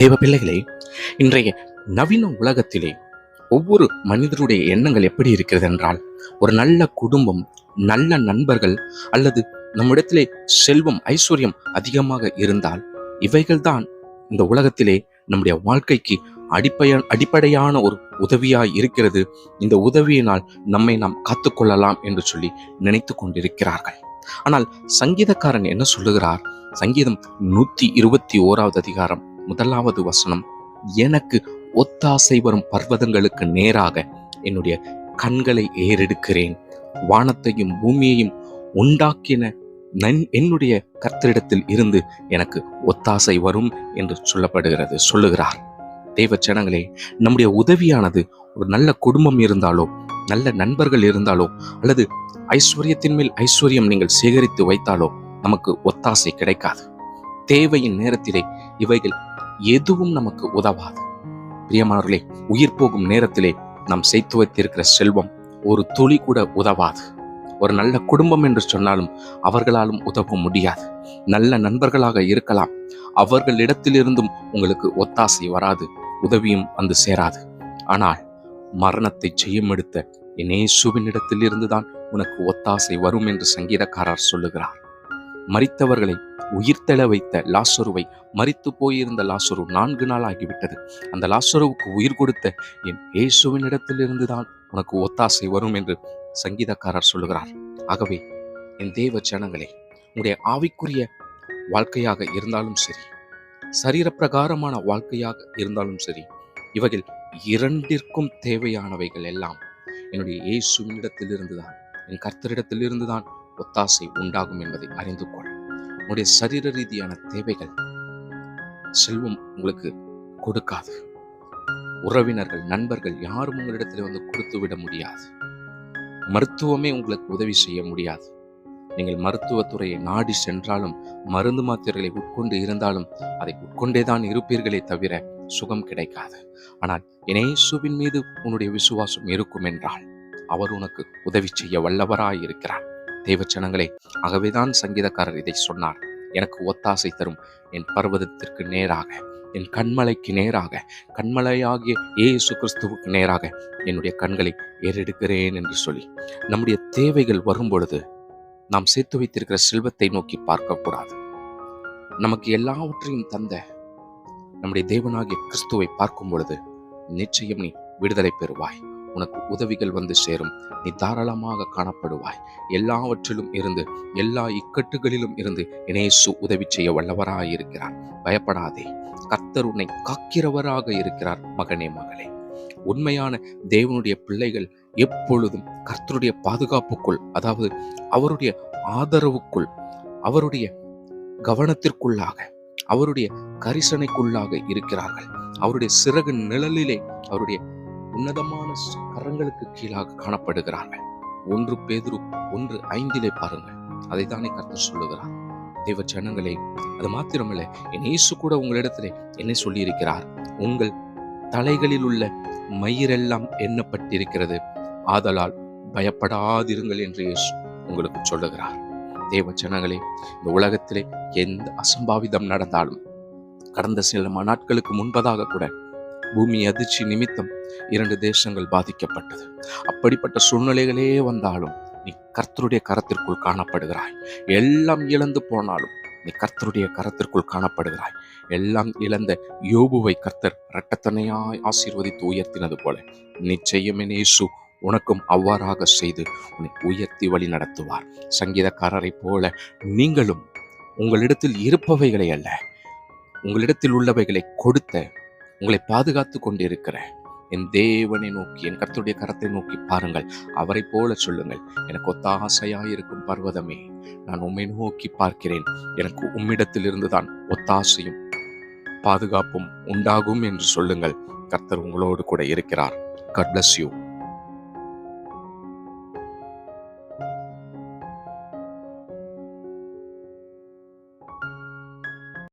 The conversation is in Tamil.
தேவ பிள்ளைகளே இன்றைய நவீன உலகத்திலே ஒவ்வொரு மனிதருடைய எண்ணங்கள் எப்படி இருக்கிறது என்றால் ஒரு நல்ல குடும்பம் நல்ல நண்பர்கள் அல்லது நம்மிடத்திலே செல்வம் ஐஸ்வர்யம் அதிகமாக இருந்தால் இவைகள்தான் இந்த உலகத்திலே நம்முடைய வாழ்க்கைக்கு அடிப்பய அடிப்படையான ஒரு உதவியாய் இருக்கிறது. இந்த உதவியினால் நம்மை நாம் காத்துக்கொள்ளலாம் என்று சொல்லி நினைத்து கொண்டிருக்கிறார்கள். ஆனால் சங்கீதக்காரன் என்ன சொல்லுகிறார்? சங்கீதம் நூத்தி இருபத்தி ஓராவது அதிகாரம். முதலாவது வசனம் எனக்கு ஒத்தாசை வரும் பர்வதங்களுக்கு நேராக என்னுடைய கண்களை ஏறெடுக்கிறேன். வானத்தையும் பூமியையும் உண்டாக்கின நன் என்னுடைய கர்த்தரிடத்தில் இருந்து எனக்கு ஒத்தாசை வரும் என்று சொல்லப்படுகிறது சொல்லுகிறார். தெய்வ ஜனங்களே நம்முடைய உதவியானது ஒரு நல்ல குடும்பம் இருந்தாலோ நல்ல நண்பர்கள் இருந்தாலோ அல்லது ஐஸ்வர்யத்தின் மேல் ஐஸ்வர்யம் நீங்கள் சேகரித்து வைத்தாலோ நமக்கு ஒத்தாசை கிடைக்காது. தேவையின் நேரத்திலே இவைகள் எதுவும் நமக்கு உதவாது. பிரியமானவர்களே உயிர் போகும் நேரத்திலே நாம் சேர்த்து வைத்திருக்கிற செல்வம் ஒரு துளி கூட உதவாது. ஒரு நல்ல குடும்பம் என்று சொன்னாலும் அவர்களாலும் உதவ முடியாது. நல்ல நண்பர்களாக இருக்கலாம். அவர்களிடத்திலிருந்தும் உங்களுக்கு ஒத்தாசை வராது உதவியும் வந்து சேராது. ஆனால் மரணத்தை செய்யும் எடுத்த இயேசுவினிடத்தில் தான் உனக்கு ஒத்தாசை வரும் என்று சங்கீதக்காரர் சொல்லுகிறார். மறித்தவர்களை உயிர்த்தெழ வைத்த லாசருவை மறித்து போயிருந்த லாசரு நான்கு நாள் ஆகிவிட்டது. அந்த லாசருவுக்கு உயிர் கொடுத்த என் இயேசுவினிடத்திலிருந்து தான் உனக்கு ஒத்தாசை வரும் என்று சங்கீதக்காரர் சொல்லுகிறார். ஆகவே என் தேவ ஜனங்களே உங்களுடைய ஆவிக்குரிய வாழ்க்கையாக இருந்தாலும் சரி சரீரப்பிரகாரமான வாழ்க்கையாக இருந்தாலும் சரி இவைகள் இரண்டிற்கும் தேவையானவைகள் எல்லாம் என்னுடைய இயேசுவினிடத்திலிருந்து தான் என் கர்த்தரிடத்திலிருந்து தான் ஒத்தாசை உண்டாகும் என்பதை அறிந்து கொள். உன்னுடைய சரீர ரீதியான தேவைகள் செல்வம் உங்களுக்கு கொடுக்காது. உறவினர்கள் நண்பர்கள் யாரும் உங்களிடத்தில் வந்து கொடுத்து விட முடியாது. மருத்துவமே உங்களுக்கு உதவி செய்ய முடியாது. நீங்கள் மருத்துவத்துறையை நாடி சென்றாலும் மருந்து மாத்திரைகளை உட்கொண்டு இருந்தாலும் அதை உட்கொண்டே தான் இருப்பீர்களே தவிர சுகம் கிடைக்காது. ஆனால் இயேசுவின் மீது உன்னுடைய விசுவாசம் இருக்கும் என்றால் அவர் உனக்கு உதவி செய்ய வல்லவராய் இருக்கிறார் தேவச்சனங்களே ஆகவேதான் சங்கீதக்காரர் இதை சொன்னார். எனக்கு ஒத்தாசை தரும் என் பர்வதத்திற்கு நேராக என் கண்மலைக்கு நேராக கண்மலையாகிய இயேசு கிறிஸ்துவுக்கு நேராக என்னுடைய கண்களை ஏறெடுக்கிறேன் என்று சொல்லி நம்முடைய தேவைகள் வரும் பொழுது நாம் சேர்த்து வைத்திருக்கிற செல்வத்தை நோக்கி பார்க்கக்கூடாது. நமக்கு எல்லாவற்றையும் தந்த நம்முடைய தேவனாகிய கிறிஸ்துவை பார்க்கும் பொழுது நிச்சயம் நீ விடுதலை பெறுவாய். உனக்கு உதவிகள் வந்து சேரும். நீ தாராளமாக காணப்படுவாய். எல்லாவற்றிலும் இருந்து எல்லா இக்கட்டுகளிலும் இருந்து இனேசு உதவி செய்ய வல்லவராயிருக்கிறார். பயப்படாதே. கர்த்தர் உன்னை காக்கிறவராக இருக்கிறார் மகனே மகளே. உண்மையான தேவனுடைய பிள்ளைகள் எப்பொழுதும் கர்த்தருடைய பாதுகாப்புக்குள் அதாவது அவருடைய ஆதரவுக்குள் அவருடைய கவனத்திற்குள்ளாக அவருடைய கரிசனைக்குள்ளாக இருக்கிறார்கள். அவருடைய சிறகு நிழலிலே அவருடைய உன்னதமான கரங்களுக்கு கீழாக காணப்படுகிறார்கள். ஒன்று பேதுரு ஒன்று ஐந்திலே பாருங்கள். அதை தானே கர்த்தர் சொல்லுகிறார். தேவ ஜனங்களே அது மாத்திரமல்ல என் இயேசு கூட உங்களிடத்திலே என்னை சொல்லியிருக்கிறார். உங்கள் தலைகளில் உள்ள மயிரெல்லாம் எண்ணப்பட்டிருக்கிறது. ஆதலால் பயப்படாதிருங்கள் என்று இயேசு உங்களுக்கு சொல்லுகிறார். தேவ ஜனங்களே இந்த உலகத்திலே எந்த அசம்பாவிதம் நடந்தாலும் கடந்த சில நாட்களுக்கு முன்பதாக கூட பூமி அதிர்ச்சி நிமித்தம் இரண்டு தேசங்கள் பாதிக்கப்பட்டது. அப்படிப்பட்ட சூழ்நிலைகளே வந்தாலும் நீ கர்த்தருடைய கரத்திற்குள் காணப்படுகிறாய். எல்லாம் இழந்து போனாலும் நீ கர்த்தருடைய கரத்திற்குள் காணப்படுகிறாய். எல்லாம் இழந்த யோபுவை கர்த்தர் இரட்டத்தனையாய் ஆசீர்வதித்து உயர்த்தினது போல நிச்சயம் இயேசு உனக்கும் அவ்வாறாக செய்து உன்னை உயர்த்தி வழி நடத்துவார். சங்கீதக்காரரை போல நீங்களும் உங்களிடத்தில் இருப்பவைகளை அல்ல உங்களிடத்தில் உள்ளவைகளை கொடுத்த உங்களை பாதுகாத்து கொண்டிருக்கிற என் தேவனை நோக்கி என் கர்த்தருடைய கரத்தை நோக்கி பாருங்கள். அவரை போல சொல்லுங்கள். எனக்கு ஒத்தாசையாயிருக்கும் பர்வதமே நான் உம்மை நோக்கி பார்க்கிறேன். எனக்கு உம்மிடத்திலிருந்து தான் ஒத்தாசையும் பாதுகாப்பும் உண்டாகும் என்று சொல்லுங்கள். கர்த்தர் உங்களோடு கூட இருக்கிறார். Cut bless you